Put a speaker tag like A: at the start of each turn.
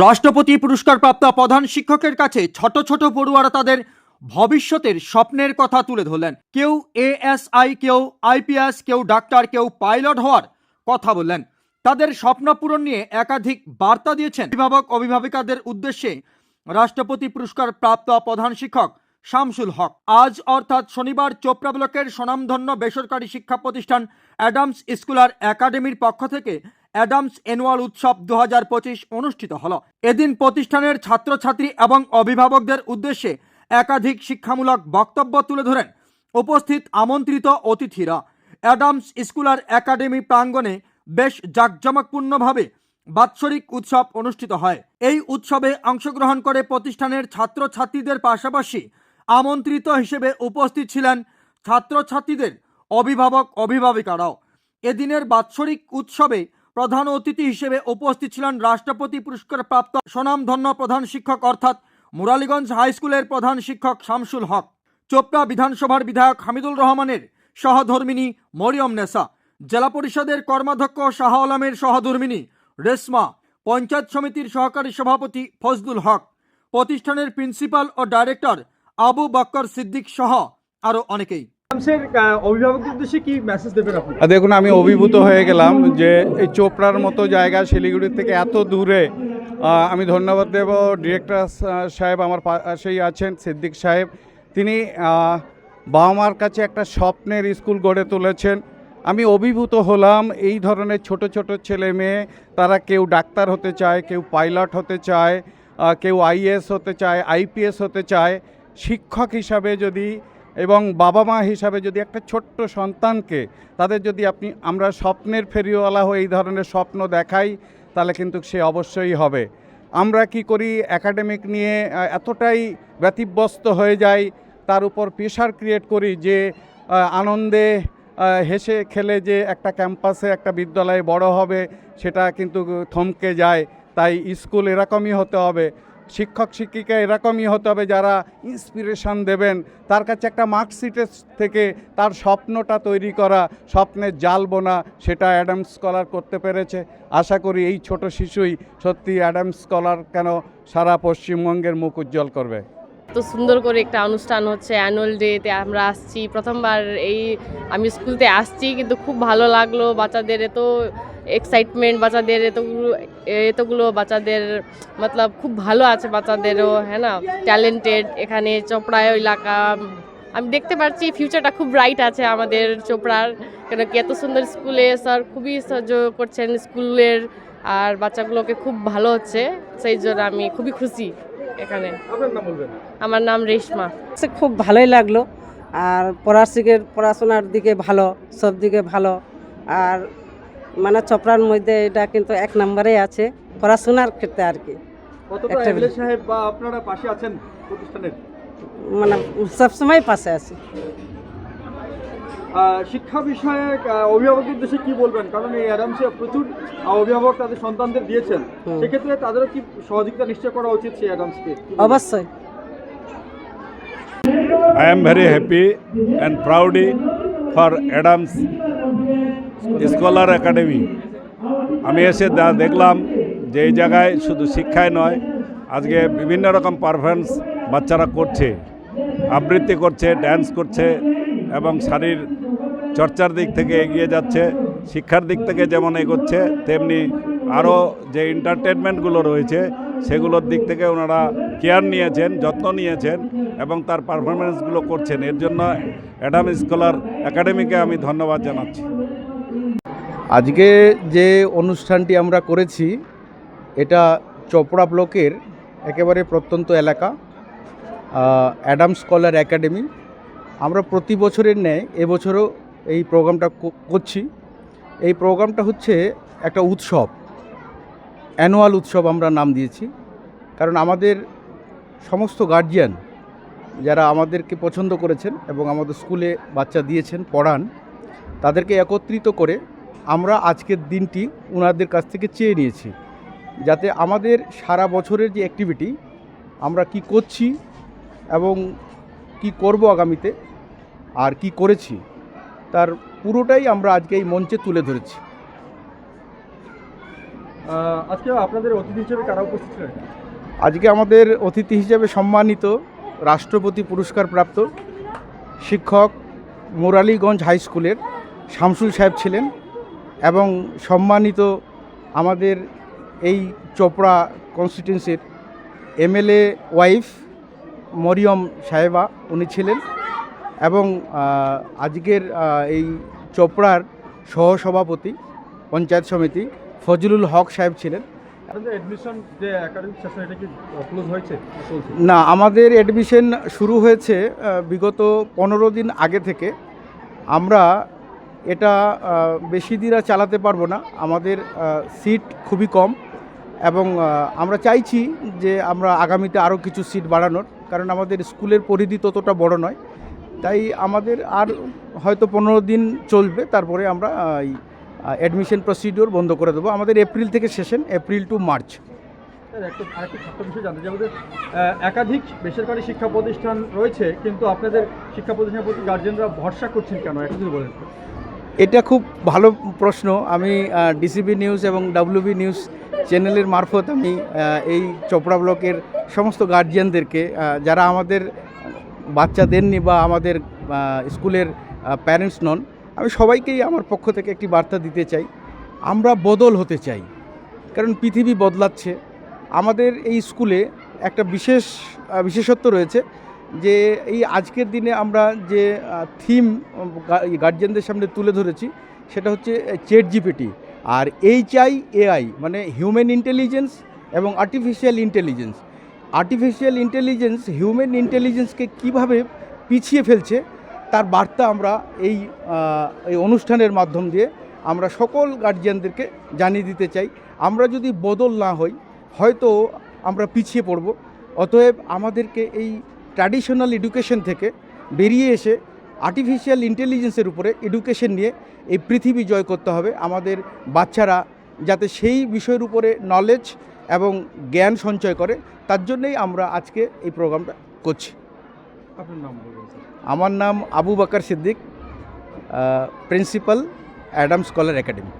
A: রাষ্ট্রপতি পুরস্কারপ্রাপ্ত প্রধান শিক্ষকের কাছে ছোট ছোট পড়ুয়ারা তাদের ভবিষ্যতের স্বপ্নের কথা তুলে ধরলেন। কেউ এএসআই, কেউ আইপিএস, কেউ ডাক্তার, কেউ পাইলট হওয়ার কথা বললেন। তাদের স্বপ্ন পূরণ নিয়ে একাধিক বার্তা দিয়েছেন। অভিভাবক, অভিভাবিকাদের উদ্দেশ্যে রাষ্ট্রপতি পুরস্কার প্রাপ্ত প্রধান শিক্ষক শামসুল হক। আজ অর্থাৎ শনিবার চোপড়া ব্লকের স্বনামধন্য বেসরকারি শিক্ষা প্রতিষ্ঠান অ্যাডামস স্কুলার একাডেমির পক্ষ থেকে অ্যাডামস অ্যানুয়াল উৎসব দু হাজার পঁচিশ অনুষ্ঠিত হল। এদিন প্রতিষ্ঠানের ছাত্রছাত্রী এবং অভিভাবকদের উদ্দেশ্যে একাধিক শিক্ষামূলক বক্তব্য তুলে ধরেন উপস্থিত আমন্ত্রিত অতিথিরা। অ্যাডামস স্কুলার একাডেমি প্রাঙ্গণে বেশ জাঁকজমকপূর্ণভাবে বাৎসরিক উৎসব অনুষ্ঠিত হয়। এই উৎসবে অংশগ্রহণ করে প্রতিষ্ঠানের ছাত্রছাত্রীদের পাশাপাশি আমন্ত্রিত হিসেবে উপস্থিত ছিলেন ছাত্রছাত্রীদের অভিভাবক অভিভাবিকারাও এদিনের বাৎসরিক উৎসবে প্রধান অতিথি হিসেবে উপস্থিত ছিলেন রাষ্ট্রপতি পুরস্কার প্রাপ্ত স্বনামধন্য প্রধান শিক্ষক অর্থাৎ মুরালীগঞ্জ হাই স্কুলের প্রধান শিক্ষক শামসুল হক, চোপড়া বিধানসভার বিধায়ক হামিদুল রহমানের সহধর্মিনী মরিয়ম নেসা, জেলা পরিষদের কর্মাধ্যক্ষ শাহ আলমের সহধর্মিনী রেশমা, পঞ্চায়েত সমিতির সহকারী সভাপতি ফজলুল হক, প্রতিষ্ঠানের প্রিন্সিপাল ও ডাইরেক্টর আবু বক্কর সিদ্দিক সহ আরও অনেকেই।
B: দেখুন, আমি অভিভূত হয়ে গেলাম যে এই চোপড়ার মতো জায়গা শিলিগুড়ি থেকে এত দূরে আমি ধন্যবাদ দেব ডিরেক্টর সাহেব আমার পাশেই আছেন, সিদ্দিক সাহেব। তিনি বাবা মার কাছে একটা স্বপ্নের স্কুল গড়ে তুলেছেন। আমি অভিভূত হলাম এই ধরনের ছোট ছোট ছেলে মেয়ে, তারা কেউ ডাক্তার হতে চায়, কেউ পাইলট হতে চায় কেউ আইএস হতে চায়, আইপিএস হতে চায়। শিক্ষক হিসাবে যদি এবং বাবা মা হিসাবে যদি একটা ছোট্ট সন্তানকে তাদের যদি আপনি, আমরা স্বপ্নের ফেরিওয়ালা হয়ে এই ধরনের স্বপ্ন দেখাই, তাহলে কিন্তু সে অবশ্যই হবে। আমরা কি করি একাডেমিক নিয়ে এতটাই ব্যতিব্যস্ত হয়ে যাই, তার উপর প্রেশার ক্রিয়েট করি যে আনন্দে হেসে খেলে যে একটা ক্যাম্পাসে একটা বিদ্যালয়ে বড় হবে, সেটা কিন্তু থমকে যায়। তাই স্কুল এরকমই হতে হবে। শিক্ষক, শিক্ষিকা এরকমই হতে হবে যারা ইন্সপিরেশন দেবেন। তার কাছে একটা মার্কশিটের থেকে তার স্বপ্নটা তৈরি করা, স্বপ্নের জাল বোনা, সেটা অ্যাডাম স্কলার করতে পেরেছে। আশা করি এই ছোট শিশুই সত্যি অ্যাডাম স্কলার কেন সারা পশ্চিমবঙ্গের মুখ উজ্জ্বল করবে।
C: তো সুন্দর করে একটা অনুষ্ঠান হচ্ছে অ্যানুয়াল ডেতে আমরা আসছি। প্রথমবার এই, আমি স্কুলতে আসছি, কিন্তু খুব ভালো লাগল। বাচ্চাদের এত এক্সাইটমেন্ট বাচ্চাদের এতগুলো এতগুলো বাচ্চাদের মতলব খুব ভালো আছে বাচ্চাদেরও হ্যাঁ না? ট্যালেন্টেড এখানে চোপড়ায় এলাকা আমি দেখতে পাচ্ছি ফিউচারটা খুব ব্রাইট আছে আমাদের চোপড়ার কেন কি এত সুন্দর স্কুলে স্যার খুবই সাহায্য করছেন স্কুলের আর বাচ্চাগুলোকে খুব ভালো হচ্ছে সেই জন্য আমি খুবই খুশি এখানে।
A: আপনার নাম বলবেন?
C: আমার নাম রেশমা।
D: সে খুব ভালোই লাগল আর পড়াশিকের পড়াশোনার দিকে ভালো সব দিকে ভালো আর মানে চপড়ার মধ্যে এটা কিন্তু এক নম্বরেই আছে পড়াশোনার ক্ষেত্রে আর কি।
A: কতটা
D: একটা
A: এমএলএ সাহেব বা আপনারা পাশে আছেন
D: মানে সবসময় পাশে আছে।
A: শিক্ষা বিষয়ে অভিভাবকদের উদ্দেশ্যে কি বলবেন? কারণ এই অ্যাডামসে প্রচুর অভিভাবক তাদের সন্তানদের দিয়েছেন। সেক্ষেত্রে তাদেরও কি সহযোগিতা নিশ্চয় করা উচিত সেই অ্যাডামসকে?
D: অবশ্যই।
E: I am very happy and proud for Adams Scholar Academy. আমি এসে দেখলাম যে এই জায়গায় শুধু শিক্ষায় নয়, আজকে বিভিন্ন রকম পারফরমেন্স বাচ্চারা করছে। আবৃত্তি করছে ড্যান্স করছে এবং শারীর চর্চার দিক থেকে এগিয়ে যাচ্ছে, শিক্ষার দিক থেকে যেমন এগোচ্ছে, তেমনি আরও যে এন্টারটেনমেন্টগুলো রয়েছে, সেগুলোর দিক থেকে ওনারা কেয়ার নিয়েছেন, যত্ন নিয়েছেন এবং তার পারফরমেন্সগুলো করছেন। এর জন্য অ্যাডাম স্কলার একাডেমিকে আমি ধন্যবাদ জানাচ্ছি।
F: আজকে যে অনুষ্ঠানটি আমরা করেছি, এটা চোপড়া ব্লকের একেবারে প্রত্যন্ত এলাকা অ্যাডাম স্কলার একাডেমি। আমরা প্রতি বছরের ন্যায় এবছরও এই প্রোগ্রামটা করছি। এই প্রোগ্রামটা হচ্ছে একটা উৎসব, অ্যানুয়াল উৎসব আমরা নাম দিয়েছি। কারণ আমাদের সমস্ত গার্জিয়ান যারা আমাদেরকে পছন্দ করেছেন এবং আমাদের স্কুলে বাচ্চা দিয়েছেন, পড়ান, তাদেরকে একত্রিত করে আমরা আজকের দিনটি ওনাদের কাছ থেকে চেয়ে নিয়েছি। যাতে আমাদের সারা বছরের যে অ্যাক্টিভিটি আমরা কি করছি এবং কি করব আগামীতে আর কি করেছি তার পুরোটাই আমরা আজকে এই মঞ্চে তুলে ধরেছি।
A: আজকে আপনাদের অতিথি হিসেবে কারা উপস্থিত ছিলেন?
F: আজকে আমাদের অতিথি হিসেবে সম্মানিত রাষ্ট্রপতি পুরস্কার প্রাপ্ত শিক্ষক মুরালীগঞ্জ হাই স্কুলের শামসুল সাহেব ছিলেন। এবং সম্মানিত আমাদের এই চোপড়া কনস্টিটিউন্সির এমএলএ ওয়াইফ মরিয়ম সাহেবা উনি ছিলেন এবং আজকের এই চোপড়ার সহসভাপতি পঞ্চায়েত সমিতি ফজলুল হক সাহেব ছিলেন। না আমাদের অ্যাডমিশন শুরু হয়েছে বিগত পনেরো দিন আগে থেকে। আমরা এটা বেশি দিন আর চালাতে পারব না। আমাদের সিট খুবই কম এবং আমরা চাইছি যে আমরা আগামীতে আরও কিছু সিট বাড়ানোর, কারণ আমাদের স্কুলের পরিধি ততটা বড় নয়। তাই আমাদের আর হয়তো পনেরো দিন চলবে, তারপরে আমরা অ্যাডমিশন প্রসিডিওর বন্ধ করে দেবো। আমাদের এপ্রিল থেকে সেশন এপ্রিল টু মার্চ
A: একাধিক বেসরকারি শিক্ষা প্রতিষ্ঠান রয়েছে, কিন্তু আপনাদের শিক্ষা প্রতিষ্ঠানের প্রতি গার্জেনরা ভরসা করছেন কেন? একটু বলেন।
F: এটা খুব ভালো প্রশ্ন। আমি ডিসিবি নিউজ এবং ডাব্লিউবি নিউজ চ্যানেলের মারফত আমি এই চোপড়া ব্লকের সমস্ত গার্জিয়ানদেরকে যারা আমাদের বাচ্চাদেরনি বা আমাদের স্কুলের প্যারেন্টস নন, আমি সবাইকেই আমার পক্ষ থেকে একটি বার্তা দিতে চাই। আমরা বদল হতে চাই, কারণ পৃথিবী বদলাচ্ছে। আমাদের এই স্কুলে একটা বিশেষ বিশেষত্ব রয়েছে যে এই আজকের দিনে আমরা যে থিম গার্জিয়ানদের সামনে তুলে ধরেছি, সেটা হচ্ছে চেট জিপিটি আর এইচআই এআই মানে হিউম্যান ইন্টেলিজেন্স এবং artificial intelligence artificial intelligence human ইন্টেলিজেন্সকে কীভাবে পিছিয়ে ফেলছে, তার বার্তা আমরা এই এই অনুষ্ঠানের মাধ্যম দিয়ে আমরা সকল গার্জিয়ানদেরকে জানিয়ে দিতে চাই। আমরা যদি বদল না হই, হয়তো আমরা পিছিয়ে পড়ব। অতএব আমাদেরকে এই ট্র্যাডিশনাল এডুকেশন থেকে বেরিয়ে এসে আর্টিফিশিয়াল ইন্টেলিজেন্সের উপরে এডুকেশন নিয়ে এই পৃথিবী জয় করতে হবে। আমাদের বাচ্চারা যাতে সেই বিষয়ের উপরে নলেজ এবং জ্ঞান সঞ্চয় করে তার জন্যই আমরা আজকে এই প্রোগ্রামটা করছি।
A: আপনার নাম
F: আমার নাম Abu Bakar Siddique principal Adam Scholar Academy